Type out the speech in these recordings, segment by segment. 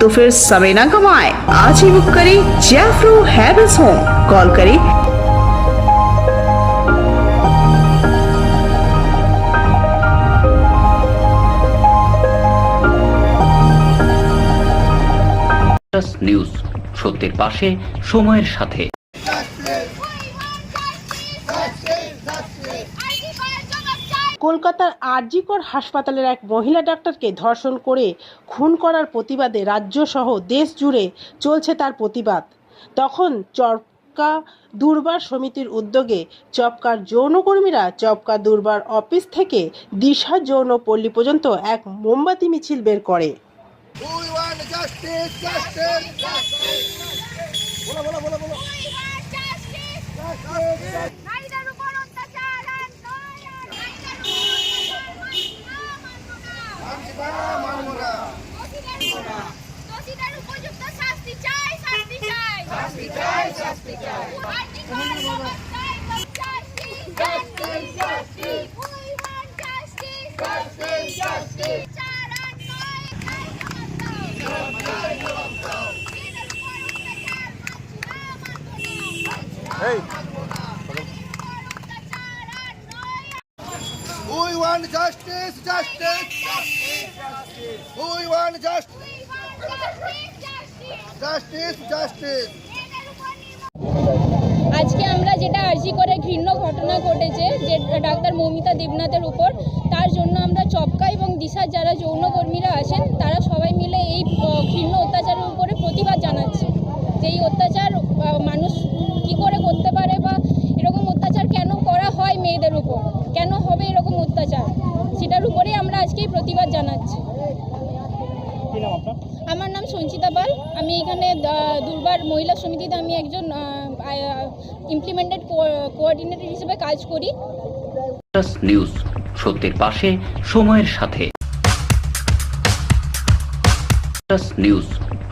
तो फिर समय न कमाए आज ही बुक करें जैफ्रो हैवेल्स होम कॉल करें প্লাস নিউজ সত্যের পাশে সময়ের সাথে কলকাতার আরজিকর হাসপাতালের এক মহিলা ডাক্তারকে ধর্ষণ করে খুন করার প্রতিবাদে রাজ্য সহ দেশ জুড়ে চলছে তার প্রতিবাদ। তখন চপকা দুর্বার সমিতির উদ্যোগে চপকার যৌনকর্মীরা চপকা দুর্বার অফিস থেকে দিশা যৌন পল্লী পর্যন্ত এক মোমবাতি মিছিল বের করে. বলো বলো বলো বলো নারীদের উপর অত্যাচার আর নয় আর নারীদের উপর মানবো না দোষীদের উপযুক্ত শাস্তি চাই শাস্তি চাই শাস্তি চাই শাস্তি চাই Justice, justice. We want justice. Justice, justice. চার আর নয়, নারীদের মানবো। নারীদের উপর অত্যাচার মানছি না, মানবো না। অত্যাচার আর নয় We want justice, justice. We want justice, justice, justice. আজকে আমরা যেটা আর্জি করে ঘৃণ্য ঘটনা ঘটেছে যে ডাক্তার মৌমিতা দেবনাথের উপর তার জন্য আমরা চপকা এবং দিশার যারা যৌনকর্মীরা আছেন তারা সবাই মিলে এই ঘৃণ্য অত্যাচারের উপরে প্রতিবাদ জানাচ্ছে যে এই অত্যাচার আহ, মানুষ কি করে করতে পারে বা এরকম অত্যাচার কেন করা হয় মেয়েদের উপর কেন হবে এরকম অত্যাচার সেটার উপরেই আমরা আজকে এই প্রতিবাদ জানাচ্ছি আমার নাম সঞ্চিতা পাল। আমি এখানে দুর্বার মহিলা সমিতিতে আমি একজন ইমপ্লিমেন্টেড কোঅর্ডিনেটর হিসেবে কাজ করি। নিউজ সত্যের পাশে, সময়ের সাথে। নিউজ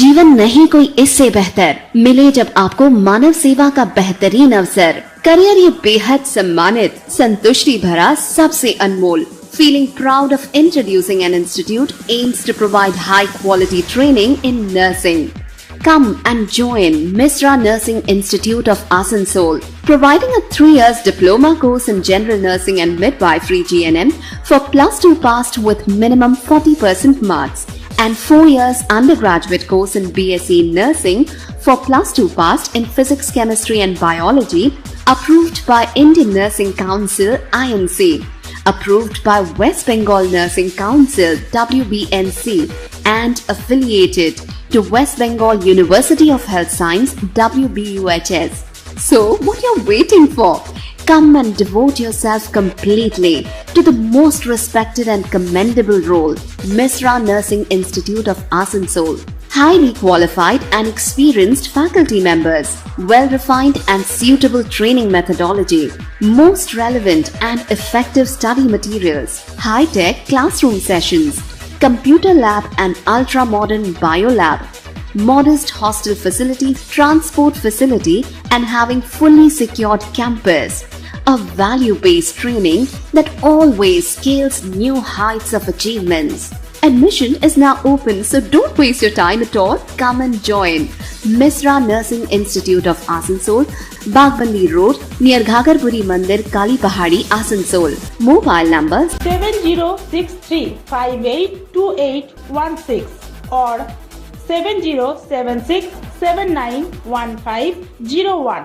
जीवन नहीं कोई इससे बेहतर मिले जब आपको मानव सेवा का बेहतरीन अवसर करियर ये बेहद सम्मानित संतुष्टि भरा सबसे अनमोल Feeling proud of introducing an institute aims to provide high quality training in nursing. Come and join Misra Nursing Institute of Asansol, providing a three years diploma course in general nursing and midwifery GNM for plus two passed with minimum 40% marks and 4 years undergraduate course in BSc Nursing for plus 2 passed in Physics, Chemistry and Biology approved by Indian Nursing Council INC approved by West Bengal Nursing Council WBNC and affiliated to West Bengal University of Health Science WBUHS. So, what are you're waiting for? Come and devote yourself completely to the most respected and commendable role, Misra Nursing Institute of Asansol. Highly qualified and experienced faculty members, well refined and suitable training methodology, most relevant and effective study materials, high tech classroom sessions, computer lab and ultra modern bio lab, modest hostel facility, transport facility, and having fully secured campus A value based training that always scales new heights of achievements. Admission is now open, so don't waste your time at all. Come and join Misra Nursing Institute of Asansol, Bagbandi Road, near Ghagarpuri Mandir, Kali Pahadi, Asansol. Mobile numbers seven zero six three five eight two eight one six or seven zero seven six seven nine one five zero one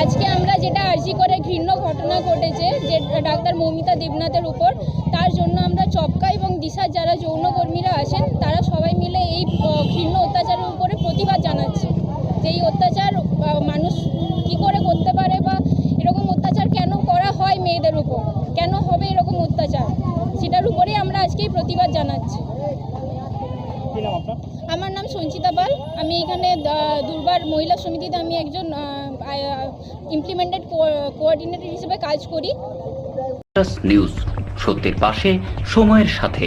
আজকে আমরা যেটা আর্জি করে ঘৃণ্য ঘটনা ঘটেছে যে doctor Moumita দেবনাথের উপর তার জন্য আমরা চপকা এবং দিশার যারা যৌনকর্মীরা আছেন তারা সবাই মিলে এই ঘৃণ্য অত্যাচারের উপরে প্রতিবাদ জানাচ্ছে। যে এই অত্যাচার মানুষ কি করে করতে পারে বা এরকম অত্যাচার কেন করা হয় মেয়েদের উপর? কেন হবে এরকম অত্যাচার? সেটার উপরেই আমরা আজকে প্রতিবাদ জানাচ্ছি। আমার নাম সঞ্চিতা পাল। আমি এখানে দুর্বার মহিলা সমিতিতে আমি একজন ইমপ্লিমেন্টেড কোঅর্ডিনেটর হিসেবে কাজ করি। নিউজ সত্যের পাশে, সময়ের সাথে।